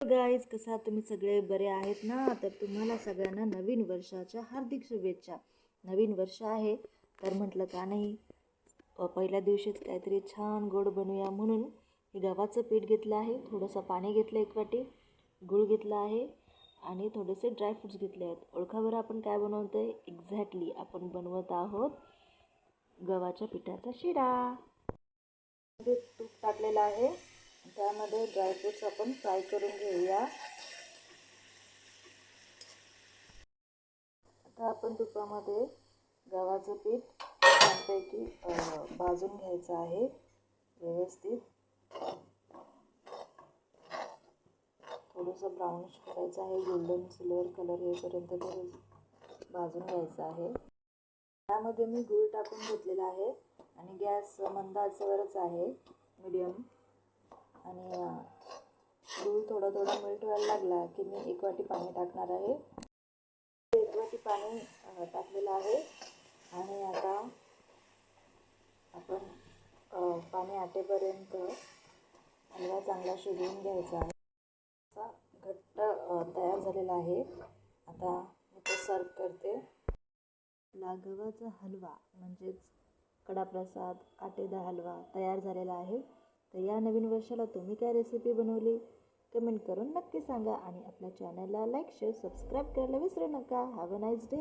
Guys कसा तुम्ही? सगळे बरे आहेत ना? तर तुम्हाला सगळ्यांना नवीन वर्षाच्या हार्दिक शुभेच्छा. नवीन वर्ष आहे तर म्हटलं का नाही पहिल्या दिवशीच काहीतरी छान गोड बनवूया म्हणून हे गव्हाचं पीठ घेतलं आहे. थोडंसं पाणी घेतलं एक वाटी गूळ घेतला आहे आणि थोडेसे ड्रायफ्रुट्स घेतले आहेत. ओळखावर आपण काय बनवतो आहे एक्झॅक्टली आपण बनवत आहोत गव्हाच्या पिठाचा शिरा. तूप टाकलेला आहे. त्यामध्ये ड्रायफ्रुट्स आपण फ्राय करून घेऊया. आता आपण तुपामध्ये गव्हाचं पीठ छानपैकी भाजून घ्यायचं आहे व्यवस्थित. थोडंसं ब्राऊनिश करायचं आहे गोल्डन सिल्वर कलर येईपर्यंत ते भाजून घ्यायचं आहे. त्यामध्ये मी गूळ टाकून घेतलेला आहे आणि गॅस मंद आचेवरच आहे मीडियम आणि अ, गूळ थोडा थोडा मेल्ट व्हायला लागला की मी एक वाटी पाणी टाकणार आहे. एक वाटी पाणी टाकलेलं आहे. आणि आता आपण पाणी आटेपर्यंत हलवा चांगला शिजवून घ्यायचा आहे. असा घट्ट तयार झालेला आहे. आता मी तो सर्व करते. लागवाचा हलवा म्हणजेच कडाप्रसाद आटेदा हलवा तयार झालेला आहे. तर या नवीन वर्षाला तुम्ही काय रेसिपी बनवली? कमेंट करून नक्की सांगा आणि आपल्या चॅनलला लाईक शेअर सबस्क्राईब करायला विसरू नका. Have a nice day